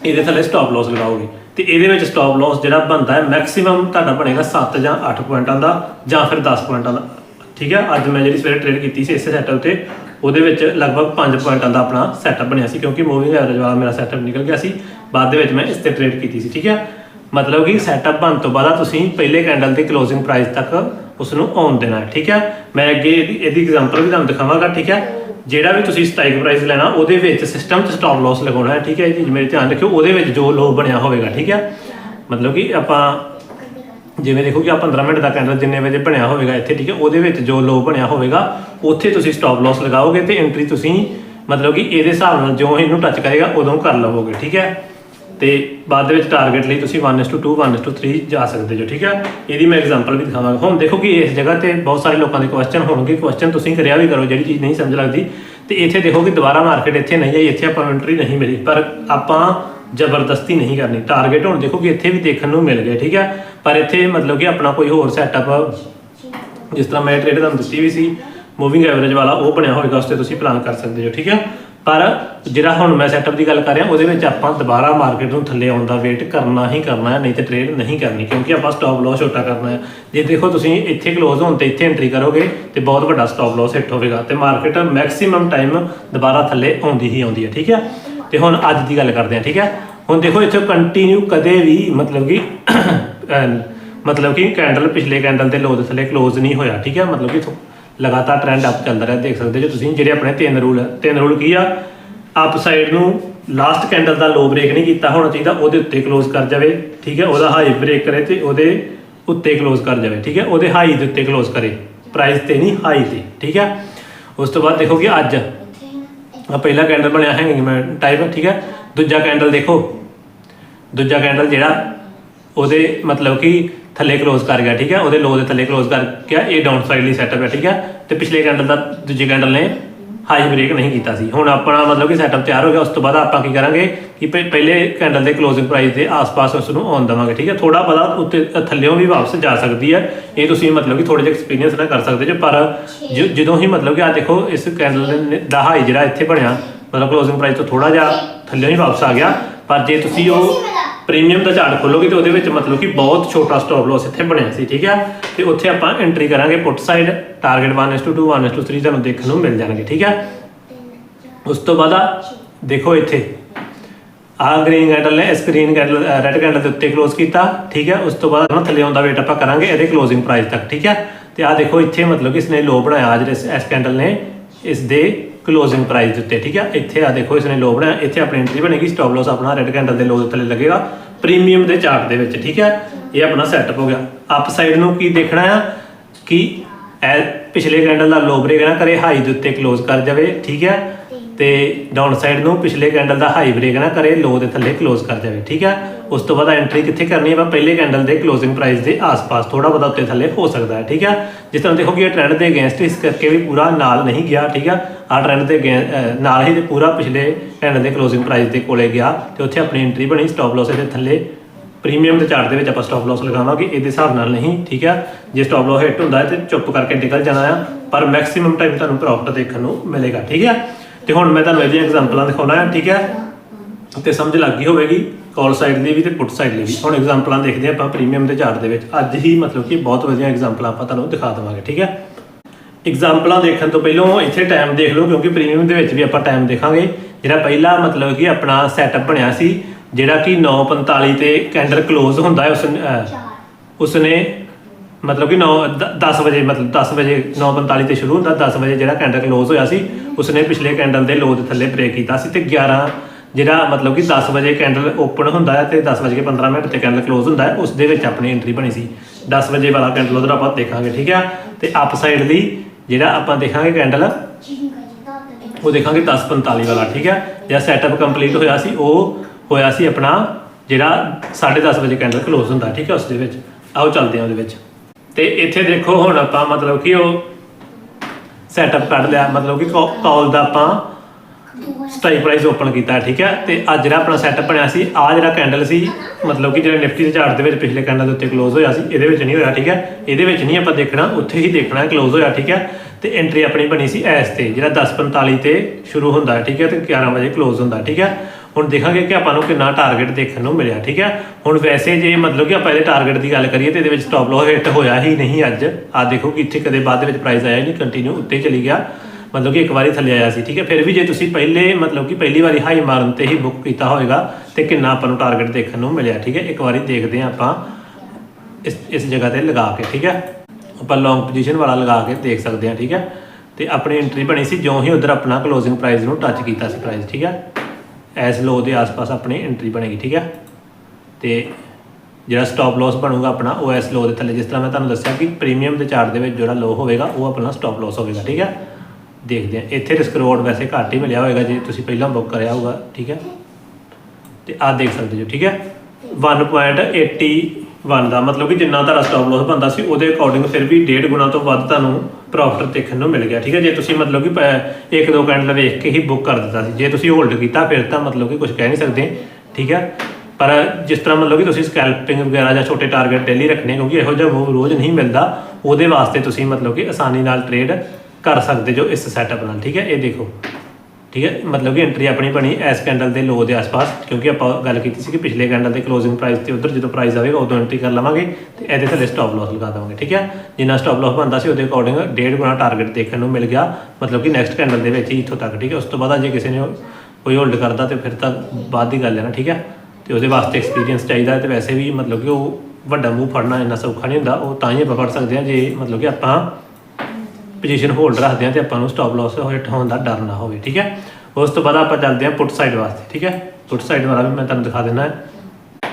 ਇਹਦੇ ਥੱਲੇ ਸਟਾਪ ਲਾਸ ਲਗਾਓਗੇ। ਤੇ ਇਹਦੇ ਵਿੱਚ ਸਟਾਪ ਲਾਸ ਜਿਹੜਾ ਬਣਦਾ ਹੈ ਮੈਕਸਿਮਮ ਤੁਹਾਡਾ ਬਣੇਗਾ 7 ਜਾਂ 8 ਪੁਆਇੰਟਾਂ ਦਾ ਜਾਂ ਫਿਰ 10 ਪੁਆਇੰਟਾਂ ਦਾ। ਠੀਕ ਹੈ? ਅੱਜ ਮੈਂ ਜਿਹੜੀ ਸਵੇਰੇ ਟ੍ਰੇਡ ਕੀਤੀ ਸੀ, ਇਸੇ ਸੈਟਅਪ ਤੇ, ਉਹਦੇ ਵਿੱਚ ਲਗਭਗ 5 ਪੁਆਇੰਟਾਂ ਦਾ ਆਪਣਾ ਸੈਟਅਪ ਬਣਿਆ ਸੀ, ਕਿਉਂਕਿ ਮੂਵਿੰਗ ਐਵਰੇਜ ਵਾਲਾ ਮੇਰਾ ਸੈਟਅਪ ਨਿਕਲ ਗਿਆ ਸੀ। ਬਾਅਦ ਦੇ ਵਿੱਚ ਮੈਂ ਇਸ ਤੇ ਟ੍ਰੇਡ ਕੀਤੀ ਸੀ, ਠੀਕ ਹੈ? ਮਤਲਬ ਕਿ ਸੈਟਅਪ ਬਣ ਤੋਂ ਬਾਅਦ ਤੁਸੀਂ ਪਹਿਲੇ ਕੈਂਡਲ ਦੇ ਕਲੋਜ਼ਿੰਗ ਪ੍ਰਾਈਸ ਤੱਕ ਉਸ ਨੂੰ ਆਉਣ ਦੇਣਾ ਹੈ, ਠੀਕ ਹੈ? ਮੈਂ ਅੱਗੇ ਇਹਦੀ ਇਹਦੀ ਐਗਜ਼ਾਮਪਲ ਵੀ ਤੁਹਾਨੂੰ ਦਿਖਾਵਾਂਗਾ, ਠੀਕ ਹੈ? ਜਿਹੜਾ ਵੀ ਤੁਸੀਂ ਸਟ੍ਰਾਈਕ ਪ੍ਰਾਈਸ ਲੈਣਾ, ਉਹਦੇ ਵਿੱਚ ਸਿਸਟਮ 'ਚ ਸਟਾਪ ਲਾਸ ਲਗਾਉਣਾ ਹੈ, ਠੀਕ ਹੈ ਜੀ? ਮੇਰੇ ਧਿਆਨ ਰੱਖਿਓ, ਉਹਦੇ ਵਿੱਚ ਜੋ ਲੋ ਬਣਿਆ ਹੋਵੇਗਾ, ਠੀਕ ਹੈ? ਮਤਲਬ ਕਿ ਆਪਾਂ ਜਿਵੇਂ ਦੇਖੋ ਕਿ ਆ 15 ਮਿੰਟ ਦਾ ਕੈਂਡਲ ਜਿੰਨੇ ਵਜੇ ਬਣਿਆ ਹੋਵੇਗਾ ਇੱਥੇ, ਠੀਕ ਹੈ? ਉਹਦੇ ਵਿੱਚ ਜੋ ਲੋ ਬਣਿਆ ਹੋਵੇਗਾ, ਉੱਥੇ ਤੁਸੀਂ ਸਟਾਪ ਲਾਸ ਲਗਾਓਗੇ ਤੇ ਐਂਟਰੀ ਤੁਸੀਂ ਮਤਲਬ ਕਿ ਇਹਦੇ ਹਿਸਾਬ ਨਾਲ ਜੋ ਇਹਨੂੰ ਟੱਚ ਕਰੇਗਾ, ਉਦੋਂ ਕਰ ਲਵੋਗੇ, ਠੀਕ ਹੈ? ਤੇ ਬਾਅਦ ਦੇ ਵਿੱਚ ਟਾਰਗੇਟ ਲਈ ਤੁਸੀਂ 1:2 1:3 ਜਾ ਸਕਦੇ ਜੋ, ਠੀਕ ਹੈ? ਇਹਦੀ ਮੈਂ ਐਗਜ਼ਾਮਪਲ ਵੀ ਦਿਖਾਵਾਂਗਾ। ਹੁਣ ਦੇਖੋ ਕਿ ਇਸ ਜਗ੍ਹਾ ਤੇ ਬਹੁਤ ਸਾਰੇ ਲੋਕਾਂ ਦੇ ਕੁਐਸਚਨ ਹੋਣਗੇ। ਕੁਐਸਚਨ ਤੁਸੀਂ ਕਰਿਆ ਵੀ ਕਰੋ, ਜਿਹੜੀ ਚੀਜ਼ ਨਹੀਂ ਸਮਝ ਲੱਗਦੀ। ਤੇ ਇੱਥੇ ਦੇਖੋ ਕਿ ਦੁਬਾਰਾ ਮਾਰਕੀਟ ਇੱਥੇ ਨਹੀਂ ਆਈ, ਇੱਥੇ ਆਪਾਂ ਐਂਟਰੀ ਨਹੀਂ ਮਿਲੀ। ਪਰ ਆਪਾਂ ਜ਼ਬਰਦਸਤੀ ਨਹੀਂ ਕਰਨੀ। ਟਾਰਗੇਟ ਹੁਣ ਦੇਖੋ ਕਿ ਇੱਥੇ ਵੀ ਦੇਖਣ ਨੂੰ ਮਿਲ ਗਿਆ ਠੀਕ ਹੈ? ਪਰ ਇੱਥੇ ਮਤਲਬ ਕਿ ਆਪਣਾ ਕੋਈ ਹੋਰ ਸੈਟਅਪ ਜਿਸ ਤਰ੍ਹਾਂ ਮੈਂ ਟ੍ਰੇਡ ਤੁਹਾਨੂੰ ਦੱਸੀ ਵੀ ਸੀ ਮੂਵਿੰਗ ਐਵਰੇਜ ਵਾਲਾ, ਉਹ ਬਣਿਆ ਹੋਏਗਾ, ਉਸ ਤੇ ਤੁਸੀਂ ਪਲਾਨ ਕਰ ਸਕਦੇ ਹੋ, ਠੀਕ ਹੈ? ਪਰ ਜਿਹੜਾ ਹੁਣ ਮੈਂ ਸੈਟਅਪ ਦੀ ਗੱਲ ਕਰ ਰਿਹਾ, ਉਹਦੇ ਵਿੱਚ ਆਪਾਂ ਦੁਬਾਰਾ ਮਾਰਕੀਟ ਨੂੰ ਥੱਲੇ ਆਉਣ ਦਾ ਵੇਟ ਕਰਨਾ ਹੀ ਕਰਨਾ ਹੈ, ਨਹੀਂ ਤੇ ਟ੍ਰੇਡ ਨਹੀਂ ਕਰਨੀ, ਕਿਉਂਕਿ ਆਪਾਂ ਸਟਾਪ ਲਾਸ ਛੋਟਾ ਕਰਨਾ ਹੈ। ਜੇ ਦੇਖੋ ਤੁਸੀਂ ਇੱਥੇ ਕਲੋਜ਼ ਹੋਣ ਤੇ ਇੱਥੇ ਐਂਟਰੀ ਕਰੋਗੇ ਤੇ ਬਹੁਤ ਵੱਡਾ ਸਟਾਪ ਲਾਸ ਹਿੱਟ ਹੋਵੇਗਾ ਤੇ ਮਾਰਕੀਟ ਮੈਕਸਿਮਮ ਟਾਈਮ ਦੁਬਾਰਾ ਥੱਲੇ ਆਉਂਦੀ ਹੀ ਆਉਂਦੀ ਹੈ, ਠੀਕ ਹੈ? ਤੇ ਹੁਣ ਅੱਜ ਦੀ ਗੱਲ ਕਰਦੇ ਹਾਂ, ਠੀਕ ਹੈ? ਹੁਣ ਦੇਖੋ ਇੱਥੇ ਕੰਟੀਨਿਊ ਕਦੇ ਵੀ ਮਤਲਬ ਕਿ ਮਤਲਬ ਕਿ ਕੈਂਡਲ ਪਿਛਲੇ ਕੈਂਡਲ ਦੇ ਲੋ ਦੇ ਥੱਲੇ ਕਲੋਜ਼ ਨਹੀਂ ਹੋਇਆ, ਠੀਕ ਹੈ? ਮਤਲਬ ਕਿ ਲਗਾਤਾਰ ਟ੍ਰੈਂਡ ਅਪ ਚੱਲਦਾ ਰਿਹਾ, ਦੇਖ ਸਕਦੇ ਜੇ ਤੁਸੀਂ, ਜਿਹੜੇ ਆਪਣੇ ਤਿੰਨ ਰੂਲ ਹੈ ਤਿੰਨ ਰੂਲ ਕੀ ਆ? ਅਪ ਸਾਈਡ ਨੂੰ ਲਾਸਟ ਕੈਂਡਲ ਦਾ ਲੋ ਬ੍ਰੇਕ ਨਹੀਂ ਕੀਤਾ ਹੋਣਾ ਚਾਹੀਦਾ, ਉਹਦੇ ਉੱਤੇ ਕਲੋਜ਼ ਕਰ ਜਾਵੇ, ਠੀਕ ਹੈ? ਉਹਦਾ ਹਾਈ ਬ੍ਰੇਕ ਕਰੇ ਤੇ ਉਹਦੇ ਉੱਤੇ ਕਲੋਜ਼ ਕਰ ਜਾਵੇ, ਠੀਕ ਹੈ? ਉਹਦੇ ਹਾਈ ਦੇ ਉੱਤੇ ਕਲੋਜ਼ ਕਰੇ ਪ੍ਰਾਈਸ ਤੇ ਨਹੀਂ ਹਾਈ ਤੇ, ਠੀਕ ਹੈ? ਉਸ ਤੋਂ ਬਾਅਦ ਦੇਖੋ ਕਿ ਅੱਜ ਆ ਪਹਿਲਾ ਕੈਂਡਲ ਬਣਿਆ ਹੈਂਗਮੈਨ ਟਾਈਪ ਠੀਕ ਹੈ? ਦੂਜਾ ਕੈਂਡਲ ਦੇਖੋ। ਦੂਜਾ ਕੈਂਡਲ ਜਿਹੜਾ, ਉਹਦੇ ਮਤਲਬ ਕਿ ਥੱਲੇ ਕਲੋਜ਼ ਕਰ ਗਿਆ ਠੀਕ ਹੈ? ਉਹਦੇ ਲੋ ਦੇ ਥੱਲੇ ਕਲੋਜ਼ ਕਰ ਗਿਆ ਇਹ ਡਾਊਨ ਸਾਈਡ ਲਈ ਸੈਟਅਪ ਹੈ ਠੀਕ ਹੈ? ਤੇ ਪਿਛਲੇ ਕੈਂਡਲ ਦਾ ਦੂਜੇ ਕੈਂਡਲ ਨੇ ਹਾਈ ਬ੍ਰੇਕ ਨਹੀਂ ਕੀਤਾ ਸੀ। ਹੁਣ ਆਪਣਾ ਮਤਲਬ ਕਿ ਸੈਟਅਪ ਤਿਆਰ ਹੋ ਗਿਆ ਉਸ ਤੋਂ ਬਾਅਦ ਆਪਾਂ ਕੀ ਕਰਾਂਗੇ ਕਿ ਪਹਿ- ਪਹਿਲੇ ਕੈਂਡਲ ਦੇ ਕਲੋਜ਼ਿੰਗ ਪ੍ਰਾਈਸ ਦੇ ਆਸ-ਪਾਸ ਉਸ ਨੂੰ ਆਉਣ ਦੇਵਾਂਗੇ ਠੀਕ ਹੈ? ਥੋੜਾ ਪਤਾ ਉੱਤੇ ਥੱਲੇੋਂ ਵੀ ਵਾਪਸ ਜਾ ਸਕਦੀ ਹੈ। ਇਹ ਤੁਸੀਂ ਮਤਲਬ ਕਿ ਥੋੜੇ ਜਿਹਾ ਐਕਸਪੀਰੀਅੰਸ ਨਾਲ ਕਰ ਸਕਦੇ ਜੋ ਪਰ ਜਦੋਂ ਹੀ ਮਤਲਬ ਕਿ ਆ ਦੇਖੋ ਇਸ ਕੈਂਡਲ ਦਾ ਹਾਈ ਜਿਹੜਾ ਇੱਥੇ ਬਣਿਆ ਮਤਲਬ ਕਲੋਜ਼ਿੰਗ ਪ੍ਰਾਈਸ ਤੋਂ ਥੋੜਾ ਜਿਹਾ ਥੱਲੇ ਹੀ ਵਾਪਸ ਆ ਗਿਆ। ਪਰ ਜੇ ਤੁਸੀਂ ਉਹ ਪ੍ਰੀਮੀਅਮ ਦਾ ਚਾਰਟ ਖੋਲੋਗੇ ਤੇ ਉਹਦੇ ਵਿੱਚ ਮਤਲਬ ਕਿ ਬਹੁਤ ਛੋਟਾ ਸਟਾਪ ਲਾਸ ਇੱਥੇ ਬਣਿਆ ਸੀ, ਠੀਕ ਹੈ ਤੇ ਉੱਥੇ ਆਪਾਂ ਐਂਟਰੀ ਕਰਾਂਗੇ ਪੁੱਟ ਸਾਈਡ ਟਾਰਗੇਟ 1:2 1:3 ਤੁਹਾਨੂੰ ਦੇਖਣ ਨੂੰ ਮਿਲ ਜਾਣਗੇ, ਠੀਕ ਹੈ ਉਸ ਤੋਂ ਬਾਅਦ ਆ ਦੇਖੋ ਇੱਥੇ। ਆ ਗ੍ਰੀਨ ਕੈਂਡਲ ਨੇ ਇਸ ਗ੍ਰੀਨ ਕੈਂਡਲ ਰੈੱਡ ਕੈਂਡਲ ਦੇ ਉੱਤੇ ਕਲੋਜ਼ ਕੀਤਾ, ਠੀਕ ਹੈ ਉਸ ਤੋਂ ਬਾਅਦ ਨਾ ਥੱਲੇ ਆਉਂਦਾ ਵੇਟ ਆਪਾਂ ਕਰਾਂਗੇ ਇਹਦੇ ਕਲੋਜ਼ਿੰਗ ਪ੍ਰਾਈਸ ਤੱਕ, ਠੀਕ ਹੈ ਤੇ ਆ ਦੇਖੋ ਇੱਥੇ ਮਤਲਬ ਕਿ ਇਸਨੇ ਲੋ ਬਣਾਇਆ, ਅੱਜ ਇਸ ਇਸ ਕੈਂਡਲ ਨੇ ਇਸ ਦੇ ਕਲੋਜ਼ਿੰਗ ਪ੍ਰਾਈਸ ਦੇ ਉੱਤੇ, ਠੀਕ ਹੈ ਇੱਥੇ ਆ ਦੇਖੋ, ਇਸਨੇ ਲੋ ਬਣਾਇਆ। ਇੱਥੇ ਆਪਣੀ ਐਂਟਰੀ ਬਣੇਗੀ ਸਟਾਪ ਲਾਸ ਆਪਣਾ ਰੈੱਡ ਕੈਂਡਲ ਦੇ ਲੋ ਦੇ ਥੱਲੇ ਲੱਗੇਗਾ। ਪ੍ਰੀਮੀਅਮ ਦੇ ਚਾਰਟ ਦੇ ਵਿੱਚ, ਠੀਕ ਹੈ ਇਹ ਆਪਣਾ ਸੈਟਅਪ ਹੋ ਗਿਆ। ਅਪ ਸਾਈਡ ਨੂੰ ਕੀ ਦੇਖਣਾ ਆ? ਕਿ ਇਹ ਪਿਛਲੇ ਕੈਂਡਲ ਦਾ ਲੋ ਬ੍ਰੇਕ ਨਾ ਕਰੇ ਹਾਈ ਦੇ ਉੱਤੇ ਕਲੋਜ਼ ਕਰ ਜਾਵੇ, ਠੀਕ ਹੈ ਤੇ ਡਾਊਨ ਸਾਈਡ ਨੂੰ ਪਿਛਲੇ ਕੈਂਡਲ ਦਾ ਹਾਈ ਬ੍ਰੇਕ ਨਾ ਕਰੇ ਲੋ ਦੇ ਥੱਲੇ ਕਲੋਜ਼ ਕਰ ਜਾਵੇ ਠੀਕ ਹੈ? ਉਸ ਤੋਂ ਬਾਅਦ ਐਂਟਰੀ ਕਿੱਥੇ ਕਰਨੀ ਹੈ? ਆਪਾਂ ਪਹਿਲੇ ਕੈਂਡਲ ਦੇ ਕਲੋਜ਼ਿੰਗ ਪ੍ਰਾਈਸ ਦੇ ਆਸ-ਪਾਸ ਥੋੜਾ ਬਹੁਤਾ ਉੱਤੇ ਥੱਲੇ ਹੋ ਸਕਦਾ ਹੈ ਠੀਕ ਹੈ? ਜਿਸ ਤਰ੍ਹਾਂ ਦੇਖੋਗੇ ਇਹ ਟ੍ਰੈਂਡ ਦੇ ਅਗੇਂਸਟ ਇਸ ਕਰਕੇ ਵੀ ਪੂਰਾ ਨਾਲ ਨਹੀਂ ਗਿਆ ਠੀਕ ਹੈ? ਆ ਟ੍ਰੈਂਡ ਦੇ against, ਨਾਲ ਹੀ ਪੂਰਾ ਪਿਛਲੇ ਕੈਂਡਲ ਦੇ ਕਲੋਜ਼ਿੰਗ ਪ੍ਰਾਈਸ ਦੇ ਕੋਲੇ ਗਿਆ ਤੇ ਉੱਥੇ ਆਪਣੀ ਐਂਟਰੀ ਬਣੀ ਸਟਾਪ ਲਾਸ ਦੇ ਥੱਲੇ। ਪ੍ਰੀਮੀਅਮ ਦੇ ਚਾਰਟ ਦੇ ਵਿੱਚ ਆਪਾਂ ਸਟਾਪ ਲਾਸ ਲਗਾਵਾਂਗੇ ਇਹਦੇ ਹਿਸਾਬ ਨਾਲ ਨਹੀਂ ਠੀਕ ਹੈ? ਜੇ ਸਟਾਪ ਲਾਸ ਹਿੱਟ ਹੁੰਦਾ ਹੈ ਤੇ ਚੁੱਪ ਕਰਕੇ ਨਿਕਲ ਜਾਣਾ ਆ ਪਰ ਮੈਕਸਿਮਮ ਟਾਈਮ ਤੁਹਾਨੂੰ ਪ੍ਰੋਫਿਟ ਦੇਖਣ ਨੂੰ ਮਿਲੇਗਾ ਠੀਕ ਹੈ? ਤੇ ਹੁਣ ਮੈਂ ਤੁਹਾਨੂੰ ਇਹਦੀਆਂ ਐਗਜ਼ਾਮਪਲਾਂ ਦਿਖਾਉਣਾ ਹੈ ਠੀਕ ਹੈ? ਤੇ ਸਮਝ ਲੱਗ ਗਈ ਹੋਵੇਗੀ ਕਾਲ ਸਾਈਡ ਦੀ ਵੀ ਤੇ ਪੁੱਟ ਸਾਈਡ ਲਈ ਵੀ। ਹੁਣ ਐਗਜ਼ਾਮਪਲਾਂ ਦੇਖਦੇ ਆਪਾਂ ਪ੍ਰੀਮੀਅਮ ਦੇ ਚਾਰਟ ਦੇ ਵਿੱਚ। ਅੱਜ ਹੀ ਮਤਲਬ ਕਿ ਬਹੁਤ ਵਧੀਆ ਐਗਜ਼ਾਮਪਲਾਂ ਆਪਾਂ ਤੁਹਾਨੂੰ ਦਿਖਾ ਦੇਵਾਂਗੇ ਠੀਕ ਹੈ? ਐਗਜ਼ਾਮਪਲਾਂ ਦੇਖਣ ਤੋਂ ਪਹਿਲਾਂ ਇੱਥੇ ਟਾਈਮ ਦੇਖ ਲਓ ਕਿਉਂਕਿ ਪ੍ਰੀਮੀਅਮ ਦੇ ਵਿੱਚ ਵੀ ਆਪਾਂ ਟਾਈਮ ਦੇਖਾਂਗੇ। ਜਿਹੜਾ ਪਹਿਲਾ ਮਤਲਬ ਕਿ ਆਪਣਾ ਸੈਟਅਪ ਬਣਿਆ ਸੀ ਜਿਹੜਾ ਕਿ 9:45 ਤੇ ਕੈਂਡਲ ਕਲੋਜ਼ ਹੁੰਦਾ ਹੈ ਉਸ ਉਸਨੇ ਮਤਲਬ ਕਿ 9 10 ਵਜੇ, ਮਤਲਬ 10 ਵਜੇ 9:45 ਤੇ ਸ਼ੁਰੂ ਹੁੰਦਾ 10 ਵਜੇ ਜਿਹੜਾ ਕੈਂਡਲ ਕਲੋਜ਼ ਹੋਇਆ ਸੀ, ਉਸਨੇ ਪਿਛਲੇ ਕੈਂਡਲ ਦੇ ਲੋ ਦੇ ਥੱਲੇ ਬ੍ਰੇਕ ਕੀਤਾ ਸੀ ਤੇ 11 ਜਿਹੜਾ ਮਤਲਬ ਕਿ 10 ਵਜੇ ਕੈਂਡਲ ਓਪਨ ਹੁੰਦਾ ਹੈ ਤੇ 10 ਵਜੇ 15 ਮਿੰਟ ਤੇ ਕੈਂਡਲ ਕਲੋਜ਼ ਹੁੰਦਾ ਹੈ ਉਸ ਦੇ ਵਿੱਚ ਆਪਣੀ ਐਂਟਰੀ ਬਣੀ ਸੀ। 10 ਵਜੇ ਵਾਲਾ ਕੈਂਡਲ ਉਧਰ ਆਪਾਂ ਦੇਖਾਂਗੇ, ਠੀਕ ਹੈ ਤੇ ਅਪ ਸਾਈਡ ਦੀ ਜਿਹੜਾ ਆਪਾਂ ਦੇਖਾਂਗੇ ਕੈਂਡਲ ਉਹ ਦੇਖਾਂਗੇ 10:45 ਵਾਲਾ, ਠੀਕ ਹੈ ਜਿਹੜਾ ਸੈਟਅਪ ਕੰਪਲੀਟ ਹੋਇਆ ਸੀ, ਉਹ ਹੋਇਆ ਸੀ ਆਪਣਾ ਜਿਹੜਾ 10:30 ਵਜੇ ਕੈਂਡਲ ਕਲੋਜ਼ ਹੁੰਦਾ, ਠੀਕ ਹੈ ਉਸ ਦੇ ਵਿੱਚ। ਆਓ ਚੱਲਦੇ ਹਾਂ ਉਹਦੇ ਵਿੱਚ। ਤੇ ਇੱਥੇ ਦੇਖੋ ਹੁਣ ਆਪਾਂ ਮਤਲਬ ਕਿ ਉਹ ਸੈਟਅਪ ਕੱਢ ਲਿਆ, ਮਤਲਬ ਕਿ ਕਾਲ ਦਾ ਆਪਾਂ ਸਟ੍ਰਾਈਕ ਪ੍ਰਾਈਸ ਓਪਨ ਕੀਤਾ, ਠੀਕ ਹੈ? ਤੇ ਅੱਜ ਜਿਹੜਾ ਆਪਣਾ ਸੈਟਅਪ ਬਣਿਆ ਸੀ ਆ ਜਿਹੜਾ ਕੈਂਡਲ ਸੀ, ਮਤਲਬ ਕਿ ਜਿਹੜਾ ਨਿਫਟੀ ਦੇ ਚਾਰਟ ਦੇ ਵਿੱਚ ਪਿਛਲੇ ਕੈਂਡਲ ਦੇ ਉੱਤੇ ਕਲੋਜ਼ ਹੋਇਆ ਸੀ, ਇਹਦੇ ਵਿੱਚ ਨਹੀਂ ਹੋਇਆ, ਠੀਕ ਹੈ? ਇਹਦੇ ਵਿੱਚ ਨਹੀਂ ਆਪਾਂ ਦੇਖਣਾ, ਉੱਥੇ ਹੀ ਦੇਖਣਾ ਕਲੋਜ਼ ਹੋਇਆ, ਠੀਕ ਹੈ? ਤੇ ਐਂਟਰੀ ਆਪਣੀ ਬਣੀ ਸੀ ਐਸ ਤੇ, ਜਿਹੜਾ 10:45 ਤੇ ਸ਼ੁਰੂ ਹੁੰਦਾ, ਠੀਕ ਹੈ? ਤੇ 11 ਵਜੇ ਕਲੋਜ਼ ਹੁੰਦਾ, ਠੀਕ ਹੈ? ਹੁਣ ਦੇਖਾਂਗੇ ਕਿ ਆਪਾਂ ਨੂੰ ਕਿੰਨਾ ਟਾਰਗੇਟ ਦੇਖਣ ਨੂੰ ਮਿਲਿਆ, ਠੀਕ ਹੈ? ਹੁਣ ਵੈਸੇ ਜੇ ਮਤਲਬ ਕਿ ਆਪਾਂ ਇਹਦੇ ਟਾਰਗੇਟ ਦੀ ਗੱਲ ਕਰੀਏ ਤੇ ਇਹਦੇ ਵਿੱਚ ਸਟਾਪ ਲਾਸ ਹਿੱਟ ਹੋਇਆ ਹੀ ਨਹੀਂ ਅੱਜ। ਆ ਦੇਖੋ ਕਿ ਇੱਥੇ ਕਦੇ ਬਾਅਦ ਦੇ ਵਿੱਚ ਪ੍ਰਾਈਸ ਆਇਆ ਨਹੀਂ ਕੰਟੀਨਿਊ ਉੱਤੇ ਚਲੀ ਗਿਆ। ਮਤਲਬ ਕਿ ਇੱਕ ਵਾਰੀ ਥੱਲੇ ਆਇਆ ਸੀ, ਠੀਕ ਹੈ? ਫਿਰ ਵੀ ਜੇ ਤੁਸੀਂ ਪਹਿਲੇ, ਮਤਲਬ ਕਿ ਪਹਿਲੀ ਵਾਰੀ ਹਾਈ ਮਾਰਨ ਤੇ ਹੀ ਬੁੱਕ ਕੀਤਾ ਹੋਵੇਗਾ ਤੇ ਕਿੰਨਾ ਆਪਾਂ ਨੂੰ ਟਾਰਗੇਟ ਦੇਖਣ ਨੂੰ ਮਿਲਿਆ, ਠੀਕ ਹੈ? ਇੱਕ ਵਾਰੀ ਦੇਖਦੇ ਹਾਂ ਆਪਾਂ ਇਸ ਇਸ ਜਗ੍ਹਾ ਤੇ ਲਗਾ ਕੇ, ਠੀਕ ਹੈ? ਆਪਾਂ ਲੌਂਗ ਪੋਜੀਸ਼ਨ ਵਾਲਾ ਲਗਾ ਕੇ ਦੇਖ ਸਕਦੇ ਹਾਂ, ਠੀਕ ਹੈ? ਤੇ ਆਪਣੀ ਐਂਟਰੀ ਬਣੀ ਸੀ, ਜਿਉਂ ਹੀ ਉਧਰ ਆਪਣਾ ਕਲੋਜ਼ਿੰਗ ਪ੍ਰਾਈਸ ਨੂੰ ਟੱਚ ਕੀਤਾ ਸੀ ਪ੍ਰਾਈਸ ਠੀਕ ਹੈ? ਐਸ ਲੋ ਦੇ ਆਸ-ਪਾਸ ਆਪਣੀ ਐਂਟਰੀ ਬਣੇਗੀ, ਠੀਕ ਹੈ? ਤੇ ਜਿਹੜਾ ਸਟਾਪ ਲਾਸ ਬਣੂਗਾ ਆਪਣਾ, ਉਹ ਐਸ ਲੋ ਦੇ ਥੱਲੇ, ਜਿਸ ਤਰ੍ਹਾਂ ਮੈਂ ਤੁਹਾਨੂੰ ਦੱਸਿਆ ਕਿ ਪ੍ਰੀਮੀਅਮ ਦੇ ਚਾਰਟ ਦੇ ਵਿੱਚ ਜਿਹੜਾ ਲੋ ਹੋਵੇਗਾ, ਉਹ ਆਪਣਾ ਸਟਾਪ ਲਾਸ ਹੋਵੇਗਾ, ਠੀਕ ਹੈ? ਦੇਖਦੇ ਹਾਂ। ਇੱਥੇ ਰਿਸਕ ਰਿਵਾਰਡ ਵੈਸੇ ਘੱਟ ਹੀ ਮਿਲਿਆ ਹੋਵੇਗਾ, ਜੇ ਤੁਸੀਂ ਪਹਿਲਾਂ ਬੁੱਕ ਕਰਿਆ ਹੋਊਗਾ, ਠੀਕ ਹੈ? ਤੇ ਆਹ ਦੇਖ ਸਕਦੇ ਹੋ, ਠੀਕ ਹੈ? 1.81 ਬਣਦਾ। ਮਤਲਬ ਕਿ ਜਿੰਨਾ ਤੁਹਾਡਾ ਸਟਾਪ ਲਾਸ ਬੰਦਾ ਸੀ, ਉਹਦੇ ਅਕੋਰਡਿੰਗ ਫਿਰ ਵੀ ਡੇਢ ਗੁਣਾ ਤੋਂ ਵੱਧ ਤੁਹਾਨੂੰ ਪ੍ਰੋਫਿਟ ਦੇਖਣ ਨੂੰ ਮਿਲ ਗਿਆ, ਠੀਕ ਹੈ? ਜੇ ਤੁਸੀਂ ਮਤਲਬ ਕਿ ਪ- ਇੱਕ ਦੋ ਕੈਂਡਲ ਵੇਖ ਕੇ ਹੀ ਬੁੱਕ ਕਰ ਦਿੱਤਾ ਸੀ। ਜੇ ਤੁਸੀਂ ਹੋਲਡ ਕੀਤਾ ਫਿਰ ਤਾਂ ਮਤਲਬ ਕਿ ਕੁਝ ਕਹਿ ਨਹੀਂ ਸਕਦੇ, ਠੀਕ ਹੈ? ਪਰ ਜਿਸ ਤਰ੍ਹਾਂ ਮਤਲਬ ਕਿ ਤੁਸੀਂ ਸਕੈਲਪਿੰਗ ਵਗੈਰਾ ਜਾਂ ਛੋਟੇ ਟਾਰਗੇਟ ਡੇਲੀ ਰੱਖਣੇ, ਕਿਉਂਕਿ ਇਹੋ ਜਿਹਾ ਮੂਵ ਰੋਜ਼ ਨਹੀਂ ਮਿਲਦਾ, ਉਹਦੇ ਵਾਸਤੇ ਤੁਸੀਂ ਮਤਲਬ ਕਿ ਆਸਾਨੀ ਨਾਲ ਟ੍ਰੇਡ ਕਰ ਸਕਦੇ ਜੋ ਇਸ ਸੈਟਅਪ ਨਾਲ, ਠੀਕ ਹੈ? ਇਹ ਦੇਖੋ। ਠੀਕ ਹੈ ਮਤਲਬ ਕਿ ਐਂਟਰੀ ਆਪਣੀ ਬਣੀ ਇਸ ਕੈਂਡਲ ਦੇ ਲੋ ਦੇ ਆਸ-ਪਾਸ, ਕਿਉਂਕਿ ਆਪਾਂ ਗੱਲ ਕੀਤੀ ਸੀ ਕਿ ਪਿਛਲੇ ਕੈਂਡਲ ਦੇ ਕਲੋਜ਼ਿੰਗ ਪ੍ਰਾਈਸ ਤੇ ਉਧਰ ਜਦੋਂ ਪ੍ਰਾਈਸ ਆਵੇਗਾ, ਉਦੋਂ ਐਂਟਰੀ ਕਰ ਲਵਾਂਗੇ ਤੇ ਇਹਦੇ ਥੱਲੇ ਸਟਾਪ ਲਾਸ ਲਗਾ ਦੇਵਾਂਗੇ, ਠੀਕ ਹੈ? ਜਿੰਨਾ ਸਟਾਪ ਲਾਸ ਬਣਦਾ ਸੀ ਉਹਦੇ ਅਕੋਰਡਿੰਗ ਡੇਢ ਗੁਣਾ ਟਾਰਗੇਟ ਦੇਖਣ ਨੂੰ ਮਿਲ ਗਿਆ, ਮਤਲਬ ਕਿ ਨੈਕਸਟ ਕੈਂਡਲ ਦੇ ਵਿੱਚ ਹੀ ਇੱਥੋਂ ਤੱਕ, ਠੀਕ ਹੈ? ਉਸ ਤੋਂ ਬਾਅਦ ਜੇ ਕਿਸੇ ਨੇ ਕੋਈ ਹੋਲਡ ਕਰਦਾ ਤੇ ਫਿਰ ਤਾਂ ਬਾਅਦ ਦੀ ਗੱਲ ਹੈ ਨਾ, ਠੀਕ ਹੈ? ਤੇ ਉਹਦੇ ਵਾਸਤੇ ਐਕਸਪੀਰੀਅੰਸ ਚਾਹੀਦਾ ਹੈ ਤੇ ਵੈਸੇ ਵੀ ਮਤਲਬ ਕਿ ਉਹ ਵੱਡਾ ਮੂੰਹ ਫੜਨਾ ਇੰਨਾ ਸੌਖਾ ਨਹੀਂ ਹੁੰਦਾ, ਉਹ ਤਾਂ ਹੀ ਆਪਾਂ ਫੜ ਸਕਦੇ ਹਾਂ ਜੇ ਮਤਲਬ ਕਿ ਆਪਾਂ ਪੋਜੀਸ਼ਨ ਹੋਲਡ ਰੱਖਦੇ ਆ ਤੇ ਆਪਾਂ ਨੂੰ ਸਟਾਪ ਲਾਸ ਹਿੱਟ ਹੋਣ ਦਾ ਡਰ ਨਾ ਹੋਵੇ, ਠੀਕ ਹੈ? ਉਸ ਤੋਂ ਬਾਅਦ ਆਪਾਂ ਚੱਲਦੇ ਆ ਪੁੱਟ ਸਾਈਡ ਵਾਸਤੇ, ਠੀਕ ਹੈ? ਪੁੱਟ ਸਾਈਡ ਵਾਲਾ ਵੀ ਮੈਂ ਤੁਹਾਨੂੰ ਦਿਖਾ ਦਿੰਦਾ।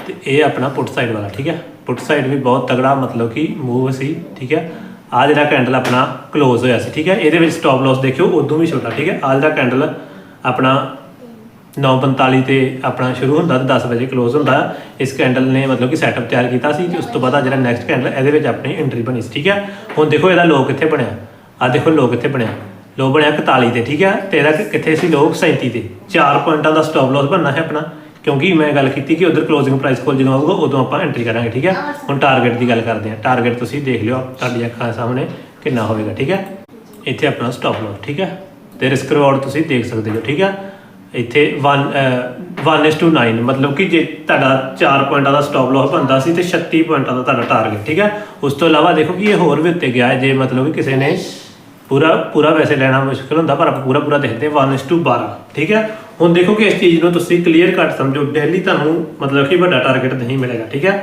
ਤੇ ਇਹ ਆਪਣਾ ਪੁੱਟ ਸਾਈਡ ਵਾਲਾ, ਠੀਕ ਹੈ? ਪੁੱਟ ਸਾਈਡ ਵੀ ਬਹੁਤ ਤਗੜਾ ਮਤਲਬ ਕਿ ਮੂਵ ਸੀ, ਠੀਕ ਹੈ? ਆ ਜਿਹੜਾ ਕੈਂਡਲ ਆਪਣਾ ক্লোਜ਼ ਹੋਇਆ ਸੀ, ਠੀਕ ਹੈ? ਇਹਦੇ ਵਿੱਚ ਸਟਾਪ ਲਾਸ ਦੇਖਿਓ, ਉਦੋਂ ਵੀ ਛੋਟਾ, ਠੀਕ ਹੈ? ਆ ਜਿਹੜਾ ਕੈਂਡਲ ਆਪਣਾ 9:45 ਤੇ ਆਪਣਾ ਸ਼ੁਰੂ ਹੁੰਦਾ ਤੇ 10 ਵਜੇ ক্লোਜ਼ ਹੁੰਦਾ, ਇਸ ਕੈਂਡਲ ਨੇ ਮਤਲਬ ਕਿ ਸੈਟਅਪ ਤਿਆਰ ਕੀਤਾ ਸੀ ਤੇ ਉਸ ਤੋਂ ਬਾਅਦ ਜਿਹੜਾ ਨੈਕਸਟ ਕੈਂਡਲ ਇਹਦੇ ਵਿੱਚ ਆਪਣੀ ਐਂਟਰੀ ਬਣੀ ਸੀ, ਠੀਕ ਹੈ? ਹੁਣ ਦੇਖੋ ਇਹਦਾ ਲੋਕ ਕਿੱਥੇ ਬਣਿਆ? ਆ ਦੇਖੋ ਲੋ ਕਿੱਥੇ ਬਣਿਆ। ਲੋ ਬਣਿਆ 41 ਤੇ ਠੀਕ ਹੈ ਤੇ ਇਹਦਾ ਕਿ- ਕਿੱਥੇ ਸੀ ਲੋ 37 ਤੇ। 4 ਪੁਆਇੰਟਾਂ ਦਾ ਸਟਾਪ ਲਾਸ ਬਣਨਾ ਹੈ ਆਪਣਾ। ਕਿਉਂਕਿ ਮੈਂ ਗੱਲ ਕੀਤੀ ਕਿ ਉਧਰ ਕਲੋਜ਼ਿੰਗ ਪ੍ਰਾਈਸ ਕੋਲ ਜਦੋਂ ਆਊਗਾ ਉਦੋਂ ਆਪਾਂ ਐਂਟਰੀ ਕਰਾਂਗੇ ਠੀਕ ਹੈ ਹੁਣ ਟਾਰਗੇਟ ਦੀ ਗੱਲ ਕਰਦੇ ਹਾਂ। ਟਾਰਗੇਟ ਤੁਸੀਂ ਦੇਖ ਲਿਓ ਤੁਹਾਡੀ ਅੱਖਾਂ ਸਾਹਮਣੇ ਕਿੰਨਾ ਹੋਵੇਗਾ ਠੀਕ ਹੈ ਇੱਥੇ ਆਪਣਾ ਸਟਾਪ ਲਾਸ ਠੀਕ ਹੈ ਤੇ ਰਿਸਕ ਰਿਵਾਰਡ ਤੁਸੀਂ ਦੇਖ ਸਕਦੇ ਹੋ ਠੀਕ ਹੈ ਇੱਥੇ 1 1:9 ਮਤਲਬ ਕਿ ਜੇ ਤੁਹਾਡਾ 4 ਪੁਆਇੰਟਾਂ ਦਾ ਸਟਾਪ ਲਾਸ ਬਣਦਾ ਸੀ ਤੇ 36 ਪੁਆਇੰਟਾਂ ਦਾ ਤੁਹਾਡਾ ਟਾਰਗੇਟ ਠੀਕ ਹੈ ਉਸ ਤੋਂ ਇਲਾਵਾ ਦੇਖੋ ਕਿ ਇਹ ਹੋਰ ਵੀ ਉੱਤੇ ਗਿਆ ਹੈ ਜੇ ਮਤਲਬ ਕਿ ਕਿਸੇ ਨੇ ਪੂਰਾ ਪੂਰਾ ਵੈਸੇ ਲੈਣਾ ਮੁਸ਼ਕਲ ਹੁੰਦਾ, ਪਰ ਆਪਾਂ ਪੂਰਾ ਪੂਰਾ ਦੇਖਦੇ ਹਾਂ। 1:12 ਠੀਕ ਹੈ? ਹੁਣ ਦੇਖੋ ਕਿ ਇਸ ਚੀਜ਼ ਨੂੰ ਤੁਸੀਂ ਕਲੀਅਰ ਕੱਟ ਸਮਝੋ। ਡੇਲੀ ਤੁਹਾਨੂੰ ਮਤਲਬ ਕਿ ਵੱਡਾ ਟਾਰਗੇਟ ਨਹੀਂ ਮਿਲੇਗਾ, ਠੀਕ ਹੈ?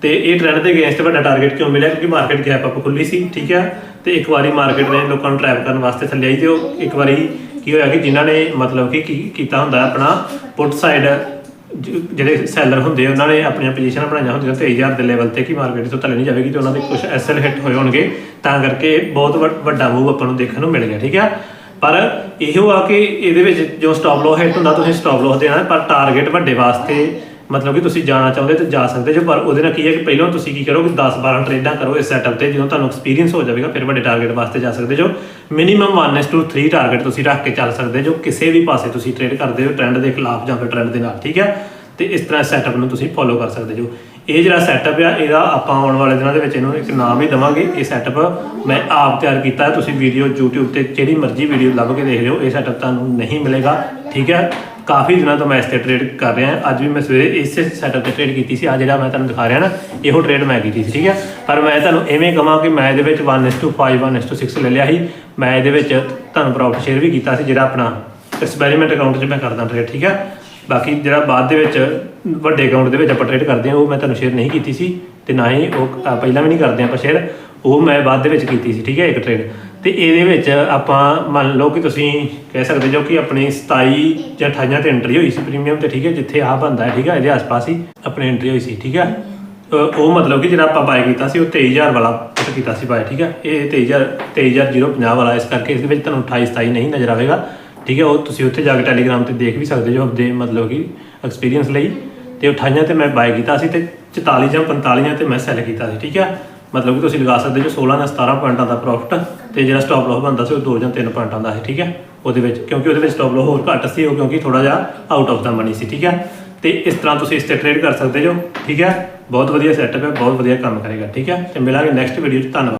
ਤੇ ਇਹ ਟ੍ਰੈਂਡ ਦੇ ਅਗੇਂਸਟ ਵੱਡਾ ਟਾਰਗੇਟ ਕਿਉਂ ਮਿਲਿਆ? ਕਿਉਂਕਿ ਮਾਰਕੀਟ ਗੈਪ ਅਪ ਖੁੱਲੀ ਸੀ, ਠੀਕ ਹੈ? ਤੇ ਇੱਕ ਵਾਰੀ ਮਾਰਕੀਟ ਨੇ ਲੋਕਾਂ ਨੂੰ ਟਰੈਪ ਕਰਨ ਵਾਸਤੇ ਥੱਲੇ ਆਈ ਤੇ ਉਹ ਇੱਕ ਵਾਰੀ ਕੀ ਹੋਇਆ ਕਿ ਜਿਨ੍ਹਾਂ ਨੇ ਮਤਲਬ ਕਿ ਕੀ ਕੀਤਾ ਹੁੰਦਾ ਆਪਣਾ ਪੁੱਟ ਸਾਈਡ ਜਿਹੜੇ ਸੈਲਰ ਹੁੰਦੇ ਉਹਨਾਂ ਨੇ ਆਪਣੀਆਂ ਪੋਜੀਸ਼ਨਾਂ ਬਣਾਈਆਂ ਹੁੰਦੀਆਂ 23000 ਦੇ ਲੈਵਲ ਤੇ ਕਿ ਮਾਰਕੀਟ ਤੋਂ ਥੱਲੇ ਨਹੀਂ ਜਾਵੇਗੀ ਤੇ ਉਹਨਾਂ ਦੇ ਕੁਝ ਐਸਐਲ ਹਿੱਟ ਹੋਏ ਹੋਣਗੇ, ਤਾਂ ਕਰਕੇ ਬਹੁਤ ਵੱਡ- ਵੱਡਾ ਮੂਵ ਆਪਾਂ ਨੂੰ ਦੇਖਣ ਨੂੰ ਮਿਲ ਗਿਆ, ਠੀਕ ਆ? ਪਰ ਇਹੋ ਆ ਕਿ ਇਹਦੇ ਵਿੱਚ ਜੋ ਸਟਾਪ ਲਾਸ ਹਿੱਟ ਹੁੰਦਾ, ਤੁਸੀਂ ਸਟਾਪ ਲਾਸ ਦੇਣਾ, ਪਰ ਟਾਰਗੇਟ ਵੱਡੇ ਵਾਸਤੇ ਮਤਲਬ ਕਿ ਤੁਸੀਂ ਜਾਣਾ ਚਾਹੁੰਦੇ ਤੇ ਜਾ ਸਕਦੇ ਜੋ, ਪਰ ਉਹਦੇ ਨਾਲ ਕੀ ਹੈ ਕਿ ਪਹਿਲਾਂ ਤੁਸੀਂ ਕੀ ਕਰੋ ਕਿ 10 12 ਟ੍ਰੇਡਾਂ ਕਰੋ ਇਸ ਸੈਟਅਪ ਤੇ, ਜਦੋਂ ਤੁਹਾਨੂੰ ਐਕਸਪੀਰੀਅੰਸ ਹੋ ਜਾਵੇਗਾ, ਫਿਰ ਵੱਡੇ ਟਾਰਗੇਟ ਵਾਸਤੇ ਜਾ ਸਕਦੇ ਜੋ। ਮਿਨੀਮਮ 1:3 ਟਾਰਗੇਟ ਤੁਸੀਂ ਰੱਖ ਕੇ ਚੱਲ ਸਕਦੇ ਜੋ। ਕਿਸੇ ਵੀ ਪਾਸੇ ਤੁਸੀਂ ਟ੍ਰੇਡ ਕਰਦੇ ਹੋ ਟ੍ਰੈਂਡ ਦੇ ਖਿਲਾਫ ਜਾਂ ਫਿਰ ਟ੍ਰੈਂਡ ਦੇ ਨਾਲ, ਠੀਕ ਹੈ? ਤੇ ਇਸ ਤਰ੍ਹਾਂ ਸੈਟਅਪ ਨੂੰ ਤੁਸੀਂ ਫੋਲੋ ਕਰ ਸਕਦੇ ਜੋ। ਇਹ ਜਿਹੜਾ ਸੈਟਅਪ ਆ, ਇਹਦਾ ਆਪਾਂ ਆਉਣ ਵਾਲੇ ਦਿਨਾਂ ਦੇ ਵਿੱਚ ਇਹਨੂੰ ਇੱਕ ਨਾਮ ਹੀ ਦਵਾਂਗੇ। ਇਹ ਸੈਟਅਪ ਮੈਂ ਆਪ ਤਿਆਰ ਕੀਤਾ ਹੈ। ਤੁਸੀਂ ਵੀਡੀਓ YouTube ਤੇ ਜਿਹੜੀ ਮਰਜ਼ੀ ਵੀਡੀਓ ਲੱਭ ਕੇ ਦੇਖ ਲਿਓ। ਇਹ ਸੈਟਅਪ ਤੁਹਾਨੂੰ ਨਹੀਂ ਮਿਲੇਗਾ, ਠੀਕ ਹੈ? ਕਾਫੀ ਦਿਨਾਂ ਤੋਂ ਮੈਂ ਇਸ ਤੇ ਟ੍ਰੇਡ ਕਰ ਰਿਹਾ ਅੱਜ ਵੀ ਮੈਂ ਸਵੇਰੇ ਇਸੇ ਸੈਟਅਪ ਤੇ ਟ੍ਰੇਡ ਕੀਤੀ ਸੀ। ਆ ਜਿਹੜਾ ਮੈਂ ਤੁਹਾਨੂੰ ਦਿਖਾ ਰਿਹਾ ਨਾ, ਇਹੋ ਟ੍ਰੇਡ ਮੈਂ ਕੀਤੀ ਸੀ, ਠੀਕ ਹੈ? ਪਰ ਮੈਂ ਤੁਹਾਨੂੰ ਐਵੇਂ ਕਹਾਂ ਕਿ ਮੈਂ ਇਹਦੇ ਵਿੱਚ 1:5 1:6 ਲੈ ਲਿਆ ਸੀ। ਮੈਂ ਇਹਦੇ ਵਿੱਚ ਤੁਹਾਨੂੰ ਪ੍ਰੋਫਿਟ ਸ਼ੇਅਰ ਵੀ ਕੀਤਾ ਸੀ, ਜਿਹੜਾ ਆਪਣਾ ਐਕਸਪੈਰੀਮੈਂਟ ਅਕਾਊਂਟ 'ਚ ਮੈਂ ਕਰਦਾ ਟ੍ਰੇਡ ਠੀਕ ਹੈ? ਬਾਕੀ ਜਿਹੜਾ ਬਾਅਦ ਦੇ ਵਿੱਚ ਵੱਡੇ ਅਕਾਊਂਟ ਦੇ ਵਿੱਚ ਆਪਾਂ ਟ੍ਰੇਡ ਕਰਦੇ ਹਾਂ, ਉਹ ਮੈਂ ਤੁਹਾਨੂੰ ਸ਼ੇਅਰ ਨਹੀਂ ਕੀਤੀ ਸੀ ਤੇ ਨਾ ਹੀ ਉਹ ਪਹਿਲਾਂ ਵੀ ਨਹੀਂ ਕਰਦੇ ਆਪਾਂ ਸ਼ੇਅਰ ਉਹ ਮੈਂ ਬਾਅਦ ਦੇ ਵਿੱਚ ਕੀਤੀ ਸੀ, ਠੀਕ ਹੈ, ਇੱਕ ਟ੍ਰੇਡ ਤੇ ਇਹਦੇ ਵਿੱਚ ਆਪਾਂ ਮੰਨ ਲਓ ਕਿ ਤੁਸੀਂ ਕਹਿ ਸਕਦੇ ਜੋ ਕਿ ਆਪਣੀ 27 ਜਾਂ 28 ਤੇ ਐਂਟਰੀ ਹੋਈ ਸੀ ਪ੍ਰੀਮੀਅਮ ਤੇ, ਠੀਕ ਹੈ, ਜਿੱਥੇ ਆਹ ਬੰਦਾ ਹੈ ਠੀਕ ਹੈ, ਇਹਦੇ ਆਸ-ਪਾਸ ਹੀ ਆਪਣੀ ਐਂਟਰੀ ਹੋਈ ਸੀ, ਠੀਕ ਹੈ। ਉਹ ਮਤਲਬ ਕਿ ਜਿਹੜਾ ਆਪਾਂ ਬਾਏ ਕੀਤਾ ਸੀ, ਉਹ 23000 ਵਾਲਾ ਕੀਤਾ ਸੀ ਬਾਏ ਠੀਕ ਹੈ। ਇਹ 23000 23050 ਵਾਲਾ, ਇਸ ਕਰਕੇ ਇਸ ਦੇ ਵਿੱਚ ਤੁਹਾਨੂੰ 28 27 ਨਹੀਂ ਨਜ਼ਰ ਆਵੇਗਾ, ਠੀਕ ਹੈ। ਉਹ ਤੁਸੀਂ ਉੱਥੇ ਜਾ ਕੇ ਟੈਲੀਗ੍ਰਾਮ ਤੇ ਦੇਖ ਵੀ ਸਕਦੇ ਜੋ ਆਪਦੇ ਮਤਲਬ ਕਿ ਐਕਸਪੀਰੀਅੰਸ ਲਈ। ਤੇ 28 ਤੇ ਮੈਂ ਬਾਏ ਕੀਤਾ ਸੀ ਤੇ 44 ਜਾਂ 45 ਤੇ ਮੈਂ ਸੈਲ ਕੀਤਾ ਸੀ, ਠੀਕ ਹੈ। ਮਤਲਬ ਕਿ ਤੁਸੀਂ ਲਗਾ ਸਕਦੇ ਜੋ 16 ਜਾਂ 17 ਪੁਆਇੰਟਾਂ ਦਾ ਪ੍ਰੋਫਿਟ ਤੇ ਜਿਹੜਾ ਸਟਾਪ ਲਾਸ ਬਣਦਾ ਸੀ ਉਹ 2 ਜਾਂ 3 ਪੁਆਇੰਟਾਂ ਦਾ ਸੀ, ਠੀਕ ਹੈ? ਉਹਦੇ ਵਿੱਚ, ਕਿਉਂਕਿ ਉਹਦੇ ਵਿੱਚ ਸਟਾਪ ਲਾਸ ਹੋਰ ਘੱਟ ਸੀ, ਉਹ ਕਿਉਂਕਿ ਥੋੜਾ ਜਿਹਾ ਆਊਟ ਆਫ ਦਾ ਮਨੀ ਸੀ, ਠੀਕ ਹੈ? ਤੇ ਇਸ ਤਰ੍ਹਾਂ ਤੁਸੀਂ ਇਸ ਤੇ ਟ੍ਰੇਡ ਕਰ ਸਕਦੇ ਜੋ, ਠੀਕ ਹੈ? ਬਹੁਤ ਵਧੀਆ ਸੈਟਅਪ ਹੈ, ਬਹੁਤ ਵਧੀਆ ਕੰਮ ਕਰੇਗਾ, ਠੀਕ ਹੈ? ਤੇ ਮਿਲਾਂਗੇ ਨੈਕਸਟ ਵੀਡੀਓ 'ਚ, ਧੰਨਵਾਦ।